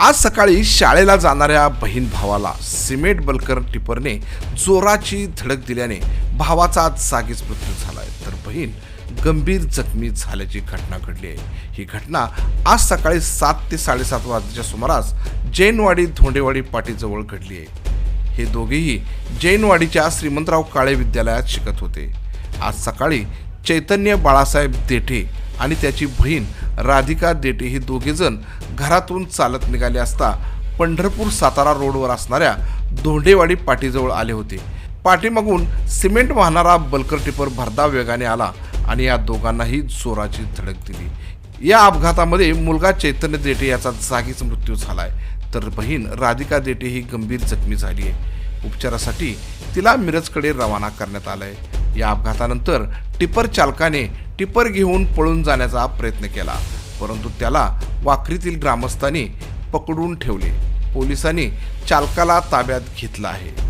आज सकाळी शाळेला जाणाऱ्या बहीण भावाला सिमेंट बलकर टिपरने जोराची धडक दिल्याने भावाचा आज जागीच मृत्यू झालाय. तर बहीण गंभीर जखमी झाल्याची घटना घडली आहे. ही घटना आज सकाळी सात ते साडेसात वाजेच्या सुमारास जैनवाडी धोंडेवाडी पाटीजवळ घडली आहे. हे दोघेही जैनवाडीच्या श्रीमंतराव काळे विद्यालयात शिकत होते. आज सकाळी चैतन्य बाळासाहेब देठे आणि त्याची बहीण राधिका देठे हे दोघेजण घरातून चालत निघाले असता पंढरपूर सातारा रोडवर असणाऱ्या धोंडेवाडी पाटीजवळ आले होते. पाठीमागून सिमेंट वाहणारा बलकर टिपर भरधाव वेगाने आला आणि या दोघांनाही जोराची धडक दिली. या अपघातामध्ये मुलगा चैतन्य देठे याचा जागीच मृत्यू झालाय. तर बहीण राधिका देठे ही गंभीर जखमी झाली आहे. उपचारासाठी तिला मिरजकडे रवाना करण्यात आलंय. या अपघातानंतर टिपर चालकाने टिपर घेऊन पळून जाण्याचा प्रयत्न केला परंतु त्याला वाखरीतील ग्रामस्थांनी पकडून ठेवले. पोलिसांनी चालकाला ताब्यात घेतलं आहे.